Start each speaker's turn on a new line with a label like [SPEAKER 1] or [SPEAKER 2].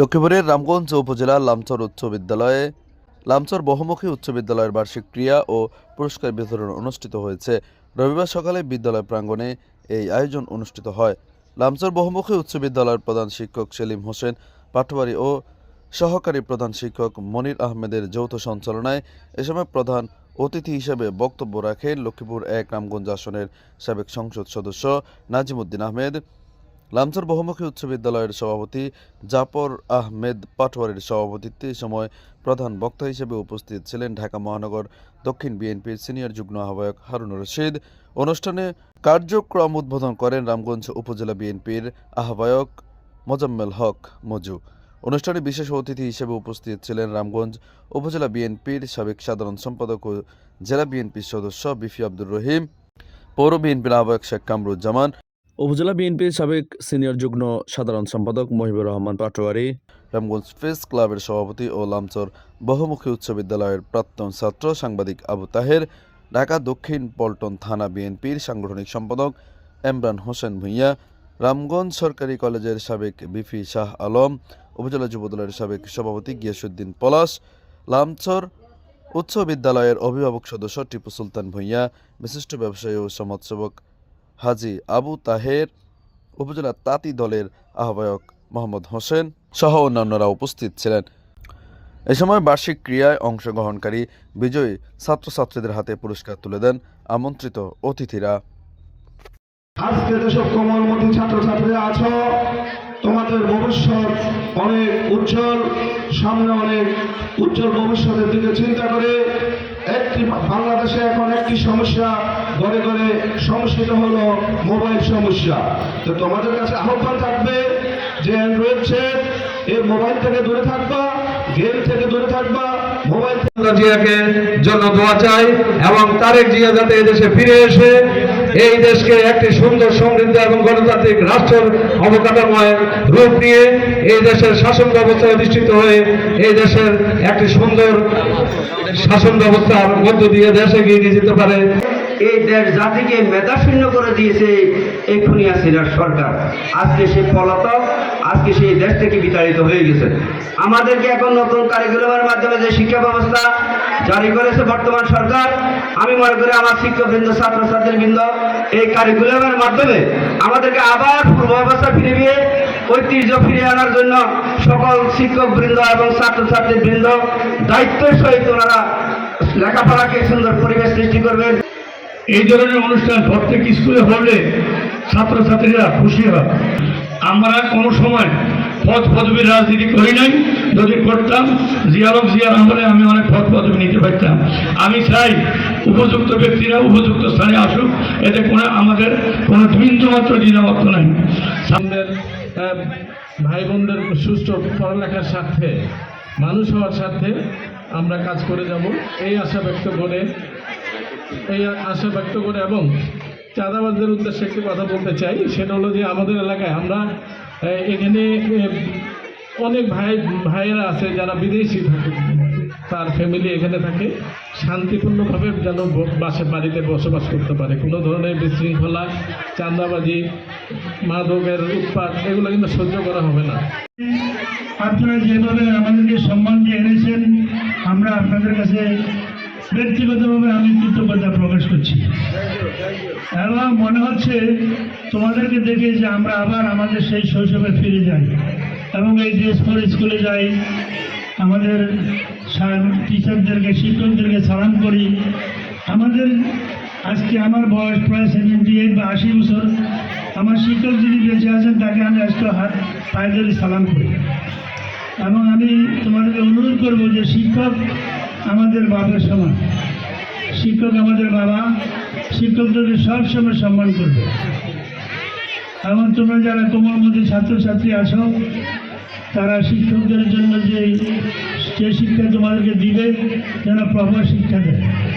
[SPEAKER 1] লক্ষ্মীপুরের রামগঞ্জ উপজেলার লামচর উচ্চ বিদ্যালয়ে লামচর বহুমুখী উচ্চ বিদ্যালয়ের বার্ষিক ক্রিয়া ও পুরস্কার বিতরণ অনুষ্ঠিত হয়েছে রবিবার সকালে বিদ্যালয় প্রাঙ্গণে এই আয়োজন অনুষ্ঠিত হয় লামচর বহুমুখী উচ্চ বিদ্যালয়ের প্রধান শিক্ষক সেলিম হোসেন পাটোয়ারি ও সহকারী প্রধান শিক্ষক মনির আহমেদের যৌথ সঞ্চালনায় এ সময় প্রধান অতিথি হিসেবে বক্তব্য রাখেন লক্ষ্মীপুর এক রামগঞ্জ আসনের সাবেক সংসদ সদস্য নাজিমুদ্দিন আহমেদ লামচর বহুমুখী উচ্চ বিদ্যালয়ের সভাপতি জাফর আহমেদ পাটওয়ারের সভাপতিত্বে এ সময় প্রধান বক্তা হিসেবে উপস্থিত ছিলেন ঢাকা মহানগর দক্ষিণ বিএনপির সিনিয়র যুগ্ম আহ্বায়ক হারুন রশিদ অনুষ্ঠানে কার্যক্রম উদ্বোধন করেন রামগঞ্জ উপজেলা বিএনপির আহ্বায়ক মোজাম্মেল হক মজু অনুষ্ঠানে বিশেষ অতিথি হিসেবে উপস্থিত ছিলেন রামগঞ্জ উপজেলা বিএনপির সাবেক সাধারণ সম্পাদক ও জেলা বিএনপির সদস্য বিফি আব্দুর রহিম পৌর বিএনপির আহ্বায়ক শেখ কামরুজ্জামান
[SPEAKER 2] উপজেলা বিএনপির সাবেক সিনিয়র যুগ্ম সাধারণ সম্পাদক মহিবুর রহমান পাটোয়ারি
[SPEAKER 3] রামগঞ্জ প্রেস ক্লাবের সভাপতি ও লামচর বহুমুখী উচ্চ বিদ্যালয়ের প্রাক্তন ছাত্র সাংবাদিক আবু তাহের ঢাকা দক্ষিণ পল্টন থানা বিএনপির সাংগঠনিক সম্পাদক এমরান হোসেন ভূঁইয়া রামগঞ্জ সরকারি কলেজের সাবেক বিফি শাহ আলম উপজেলা যুবদলের সাবেক সভাপতি গিয়াসুদ্দিন পলাশ লামচর উচ্চ বিদ্যালয়ের অভিভাবক সদস্য টিপু সুলতান ভূঁইয়া বিশিষ্ট ব্যবসায়ী ও সমাজসেবক হাজি আবু তাহের উপজেলা তাঁতি দলের আহ্বায়ক মোহাম্মদ হোসেন সহ অন্যান্যরা উপস্থিত ছিলেন এ সময় বার্ষিক ক্রিয়ায় অংশগ্রহণকারী বিজয়ী ছাত্রছাত্রীদের হাতে পুরস্কার তুলে দেন আমন্ত্রিত অতিথিরা
[SPEAKER 4] আজকে যেসব কোমলমতি ছাত্রছাত্রীরা আছো আমাদের ভবিষ্যৎ অনেক উজ্জ্বল সামনে অনেক উজ্জ্বল ভবিষ্যতের দিকে চিন্তা করে একটি বাংলাদেশে এখন একটি সমস্যা ঘরে ঘরে সমস্যাটা হলো মোবাইল সমস্যা তো তোমাদের কাছে আহ্বান থাকবে যে অ্যান্ড্রয়েড সেট এই মোবাইল থেকে দূরে থাকবা গেম থেকে দূরে থাকবা মোবাইল
[SPEAKER 5] জিয়াকে জন্য দোয়া চাই এবং তারেক জিয়া যাতে এদেশে ফিরে এসে এই দেশকে একটি সুন্দর সমৃদ্ধ এবং গণতান্ত্রিক রাষ্ট্রের অবকাঠাময় রূপ নিয়ে এই দেশের শাসন ব্যবস্থা অধিষ্ঠিত হয়ে এই দেশের একটি সুন্দর শাসন ব্যবস্থার মধ্য দিয়ে দেশে এগিয়ে নিয়ে যেতে পারে
[SPEAKER 6] এই দেশ জাতিকে মেধাশূন্য করে দিয়েছে এই খুনিয়া সিনার সরকার আজকে সে পলাতক আজকে সেই দেশ থেকে বিতাড়িত হয়ে গেছে আমাদেরকে এখন নতুন কারিকুলামের মাধ্যমে যে শিক্ষা ব্যবস্থা জারি করেছে বর্তমান সরকার আমি মনে করি আমার শিক্ষকবৃন্দ বৃন্দ এই কারিকুলামের মাধ্যমে আমাদেরকে আবার পূর্বাবস্থা ফিরে দিয়ে ঐতিহ্য ফিরিয়ে আনার জন্য সকল শিক্ষকবৃন্দ এবং বৃন্দ দায়িত্বের সহিত ওনারা লেখাপড়াকে সুন্দর পরিবেশ সৃষ্টি করবেন
[SPEAKER 7] এই ধরনের অনুষ্ঠান প্রত্যেক স্কুলে হলে ছাত্রছাত্রীরা খুশি হয় আমরা কোনো সময় পথ পদবীর রাজনীতি করি নাই যদি করতাম জিয়ালক জিয়ার আমলে আমি অনেক পথ পদবি নিতে পারতাম আমি চাই উপযুক্ত ব্যক্তিরা উপযুক্ত স্থানে আসুক এতে কোনো আমাদের কোনো বিন্দুমাত্র দ্বিধামত নাই
[SPEAKER 8] ভাই বোনদের সুষ্ঠু পড়ালেখার স্বার্থে মানুষ হওয়ার স্বার্থে আমরা কাজ করে যাব এই আশা ব্যক্ত করে এই আশা ব্যক্ত করে এবং চাঁদাবাজদের উদ্দেশ্যে একটি কথা বলতে চাই সেটা হলো যে আমাদের এলাকায় আমরা এখানে অনেক ভাই ভাইয়েরা আছে যারা বিদেশি থাকে তার ফ্যামিলি এখানে থাকে শান্তিপূর্ণভাবে যেন বাসে বাড়িতে বসবাস করতে পারে কোনো ধরনের বিশৃঙ্খলা চাঁদাবাজি মাদকের উৎপাত এগুলো কিন্তু সহ্য করা হবে না
[SPEAKER 9] আপনারা যেভাবে আমাদেরকে সম্মান দিয়ে এনেছেন আমরা আপনাদের কাছে ব্যক্তিগতভাবে আমি কিন্তু এবং হ্যাঁ, মনে হচ্ছে তোমাদেরকে দেখে যে আমরা আবার আমাদের সেই শৈশবে ফিরে যাই এবং এই ড্রেস পর স্কুলে যাই আমাদের টিচারদেরকে শিক্ষকদেরকে সালাম করি আমাদের আজকে আমার বয়স প্রায় সেভেন্টি এইট বা আশি বছর আমার শিক্ষক যিনি বেঁচে আছেন তাকে আমি আজকে হাত পায়ে সালাম করি এবং আমি তোমাদেরকে অনুরোধ করব যে শিক্ষক আমাদের বাবার সমান শিক্ষক আমাদের বাবা শিক্ষকদেরকে সবসময় সম্মান করবে এবং তোমরা যারা তোমার মধ্যে ছাত্রছাত্রী আছো তারা শিক্ষকদের জন্য যে শিক্ষা তোমাদেরকে দিবে যেন প্রভাব শিক্ষা দেয়